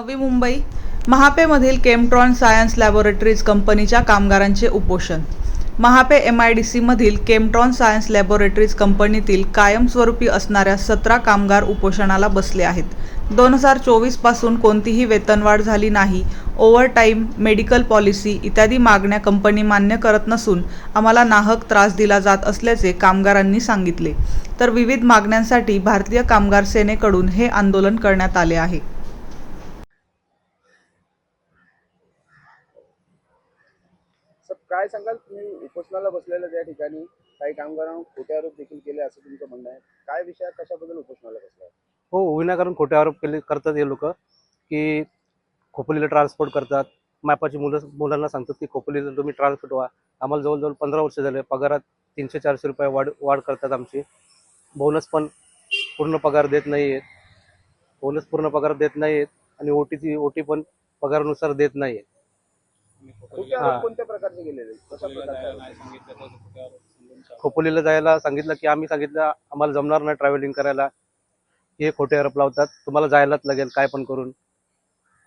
नवी मुंबई महापेमधील Chemtron science laboratories कंपनीच्या कामगारांचे उपोषण. महापे एम आय डी सीमधील केमट्रॉन सायन्स लॅबोरेटरीज कंपनीतील कायमस्वरूपी असणाऱ्या सतरा कामगार उपोषणाला बसले आहेत. दोन हजार चोवीसपासून कोणतीही वेतनवाढ झाली नाही. ओव्हरटाईम मेडिकल पॉलिसी इत्यादी मागण्या कंपनी मान्य करत नसून आम्हाला नाहक त्रास दिला जात असल्याचे कामगारांनी सांगितले. तर विविध मागण्यांसाठी भारतीय कामगार सेनेकडून हे आंदोलन करण्यात आले आहे. सर काय सांगाल? तुम्ही उपोषणाला बसलेल्या त्या ठिकाणी काही कामगारांना खोटे आरोप देखील केले असं तुमचं म्हणणं आहे. काय विषय कशाबद्दल उपोषणाला बसलाय? हो विनाकारण खोटे आरोप केले करतात हे लोक की खोपोलीला ट्रान्सपोर्ट करतात. मापाची मुलं मुलांना सांगतात की खोपोलीला तुम्ही ट्रान्सपोर्ट व्हा. आम्हाला जवळजवळ पंधरा वर्ष झाले पगारात तीनशे चारशे रुपये वाढ वाढ करतात आमची. बोनस पण पूर्ण पगार देत नाही आहेत बोनस पूर्ण पगार देत नाही आहेत आणि ओ टीची ओ टी पण पगारानुसार देत नाही आहेत खोटे. आरोप कोणत्या प्रकारचे केलेले कशा प्रकारचे आरोप? खोपोलीला जायला सांगितलं की आम्ही सांगितलं आम्हाला जमणार नाही ट्रॅव्हलिंग करायला. हे खोटे आरोप लावतात. तुम्हाला जायलाच लागेल काय पण करून.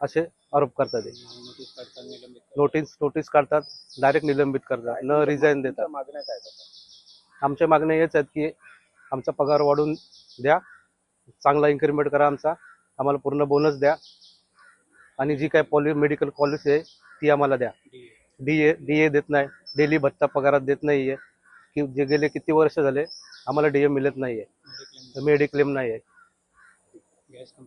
असे आरोप करतात. नोटीस नोटीस काढतात डायरेक्ट निलंबित करतात. न रिझाईन देतात. मागण्या काय करतात? आमच्या मागण्या हेच आहेत की आमचा पगार वाढवून द्या. चांगला इन्क्रीमेंट करा आमचा. आम्हाला पूर्ण बोनस द्या. आणि जी काय पॉलि मेडिकल पॉलिसी आहे ती आम्हाला द्या. डी ए डी ए देत नाही डेली भत्ता पगारात देत नाही आहे की जे गेले किती वर्ष झाले आम्हाला डी ए मिळत नाही आहे मेडिक्लेम नाही आहे